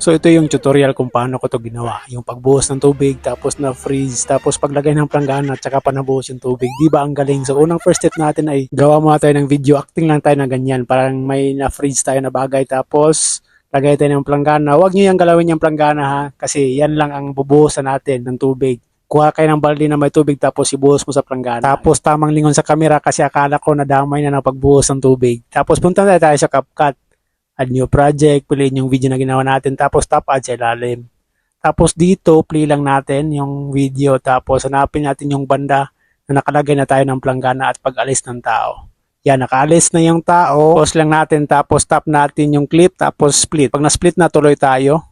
So ito yung tutorial kung paano ko to ginawa. Yung pagbuhos ng tubig, tapos na freeze, tapos paglagay ng planggana, at saka pa nabuhos yung tubig. Di ba ang galing? So unang first step natin ay gawa muna tayo ng video, acting lang tayo na ganyan. Parang may na-freeze tayo na bagay, tapos lagay tayo ng planggana. Huwag nyo yung galawin yung planggana ha, kasi yan lang ang bubuhusan natin ng tubig. Kuha kayo ng balde na may tubig tapos ibuhos mo sa planggana. Tapos tamang lingon sa kamera kasi akala ko nadamay na ng pagbuhos ng tubig. Tapos punta na tayo sa CapCut add new project, piliin yung video na ginawa natin, tapos tap add sa ilalim. Tapos dito, play lang natin yung video, tapos hanapin natin yung banda na nakalagay na tayo ng planggana at pag-alis ng tao. Yan, nakaalis na yung tao, pause lang natin, tapos tap natin yung clip, tapos split. Pag na-split na, tuloy tayo.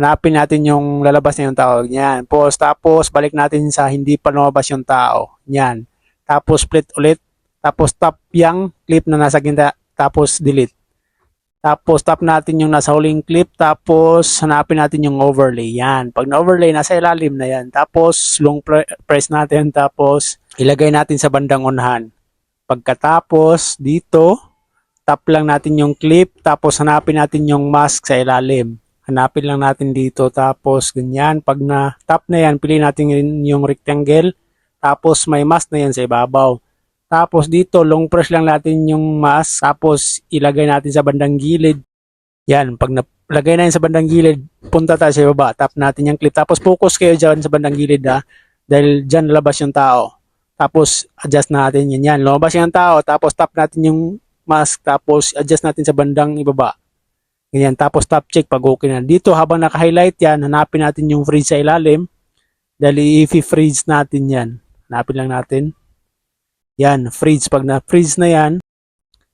Hanapin natin yung lalabas na yung tao. Yan, pause, tapos balik natin sa hindi pa lumabas yung tao. Yan. Tapos split ulit, tapos tap yung clip na nasa gitna, tapos delete. Tapos tap natin yung nasa huling clip, tapos hanapin natin yung overlay. Yan. Pag na-overlay, nasa ilalim na yan. Tapos long pre- press natin, tapos ilagay natin sa bandang unahan. Pagkatapos, dito, tap lang natin yung clip, tapos hanapin natin yung mask sa ilalim. Hanapin lang natin dito, tapos ganyan. Pag na-tap na yan, pili natin yung rectangle, tapos may mask na yan sa ibabaw. Tapos dito, long press lang natin yung mask. Tapos ilagay natin sa bandang gilid. Yan, pag nalagay na yan sa bandang gilid, punta tayo sa baba. Tap natin yung clip. Tapos focus kayo dyan sa bandang gilid ha. Dahil dyan lalabas yung tao. Tapos adjust natin yan. Yan, lumabas yung tao. Tapos tap natin yung mask. Tapos adjust natin sa bandang ibaba. Ganyan. Tapos tap check pag okay na. Dito habang naka-highlight yan, hanapin natin yung freeze sa ilalim. Dahil i-freeze natin yan. Hanapin lang natin. Yan, freeze. Pag na-freeze na yan,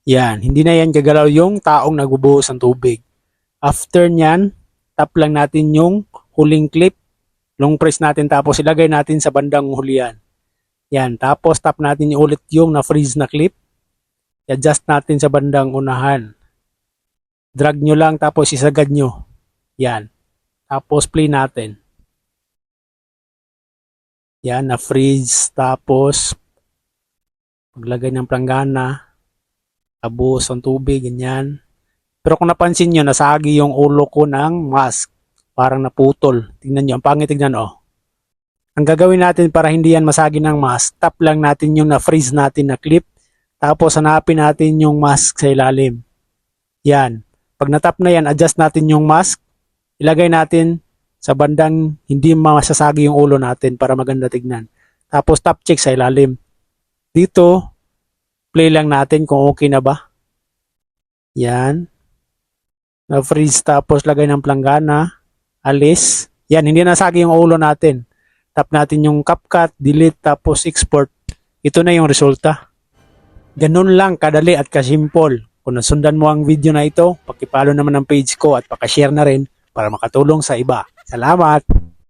yan, hindi na yan gagalaw yung taong nagbubuhos ng tubig. After nyan, tap lang natin yung huling clip, long press natin tapos ilagay natin sa bandang hulihan. Yan, tapos tap natin ulit yung na-freeze na clip, adjust natin sa bandang unahan. Drag nyo lang tapos isagad nyo. Yan. Tapos play natin. Yan, na-freeze. Tapos paglagay ng planggana, abos ang tubig, ganyan. Pero kung napansin nyo, nasagi yung ulo ko ng mask. Parang naputol. Tingnan nyo, ang pangit tignan, oh. Ang gagawin natin para hindi yan masagi ng mask, tap lang natin yung na-freeze natin na clip, tapos hanapin natin yung mask sa ilalim. Yan. Pag natap na yan, adjust natin yung mask, ilagay natin sa bandang hindi masasagi yung ulo natin para maganda tignan. Tapos tap check sa ilalim. Dito, play lang natin kung okay na ba. Yan. Na-freeze tapos lagay ng planggana. Alis. Yan, hindi nasagi yung ulo natin. Tap natin yung CapCut, delete, tapos export. Ito na yung resulta. Ganun lang kadali at kasimple. Kung nasundan mo ang video na ito, pakipalo naman ang page ko at pakashare na rin para makatulong sa iba. Salamat!